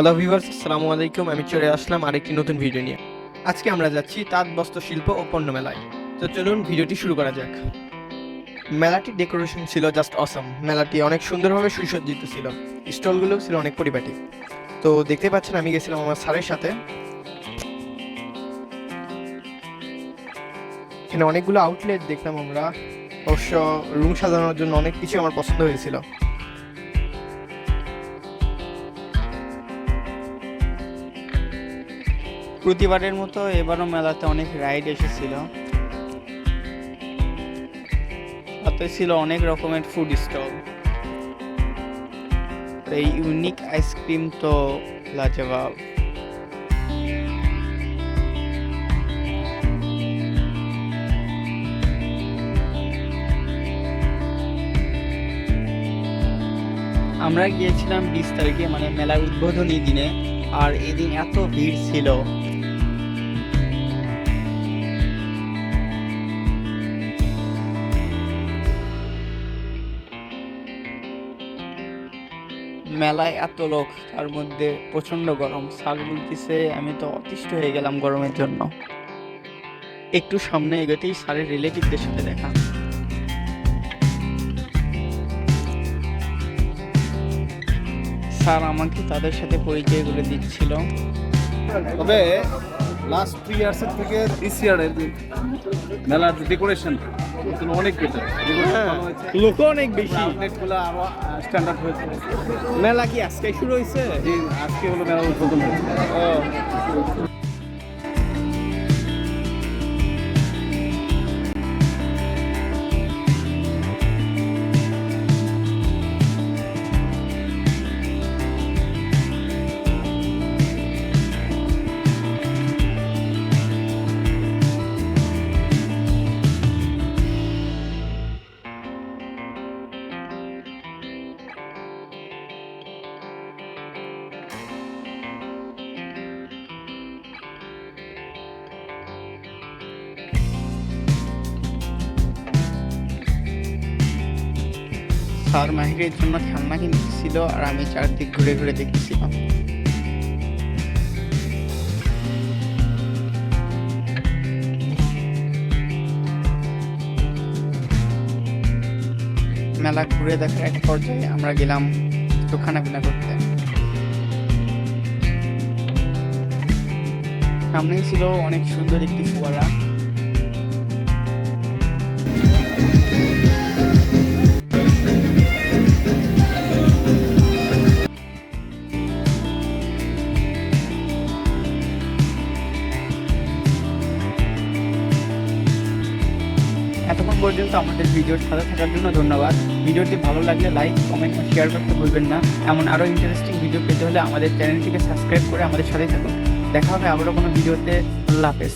Hello viewers আসসালামু আলাইকুম আমি চলে আসলাম আরেকটি নতুন ভিডিও নিয়ে। আজকে আমরা যাচ্ছি তাঁত বস্ত্র শিল্প ও পণ্য মেলায়। তো চলুন ভিডিওটি শুরু করা যাক। মেলাটির ডেকোরেশন ছিল জাস্ট অসম মেলাটি অনেক সুন্দরভাবে সুসজ্জিত ছিল। স্টলগুলো ছিল অনেক পরিপাটি। তো দেখতে পাচ্ছেন, আমি গেছিলাম আমার স্যারের সাথে। এখানে অনেকগুলো আউটলেট দেখলাম আমরা। অবশ্য রুম সাজানোর জন্য অনেক কিছু আমার পছন্দ হয়েছিল। প্রতিবারের মতো এবারও মেলাতে অনেক রাইড এসেছিল। সাথে ছিল অনেক রকমের ফুড স্টল এই ইউনিক আইসক্রিম তো লাজবাব। আমরা গিয়েছিলাম বিশ তারিখে মানে মেলার উদ্বোধনী দিনে, আর এদিন এত ভিড় ছিল। মেলায় এত লোক, তার মধ্যে প্রচণ্ড গরম। স্যার বলতেছে, আমি তো অতিষ্ঠ হয়ে গেলাম গরমের জন্য। একটু সামনে এগোতেই স্যারের রিলেটিভদের সাথে দেখা। স্যার আমাকে তাদের সাথে পরিচয় করে দিচ্ছিল। তবে লাস্ট থ্রি ইয়ার্সের থেকে দিস ইয়ারের মেলার ডেকোরেশন অনেক বেটার লোক অনেক বেশি। আউটলেটগুলো আরও স্ট্যান্ডার্ড হয়েছে। মেলা কি আজকে শুরু হয়েছে? আজকে হলো মেলা উদ্বোধন হয়েছে। স্যার মাহিরের জন্য খেলনা কিনতেছিল আর আমি চারদিক ঘুরে ঘুরে দেখতেছিলাম মেলা ঘুরে দেখার এক পর্যায়ে আমরা গেলাম একটু খানাপিনা করতে। সামনেই ছিল অনেক সুন্দর একটি ফোয়ারা। এতক্ষণ পর্যন্ত আমাদের ভিডিওর সাথে থাকার জন্য ধন্যবাদ। ভিডিওটি ভালো লাগলে লাইক, কমেন্ট ও শেয়ার করতে ভুলবেন না। এমন আরও ইন্টারেস্টিং ভিডিও পেতে হলে আমাদের চ্যানেলটিকে সাবস্ক্রাইব করে আমাদের সাথেই থাকুন। দেখা হবে আবারও কোনো ভিডিওতে। আল্লাহ হাফেজ।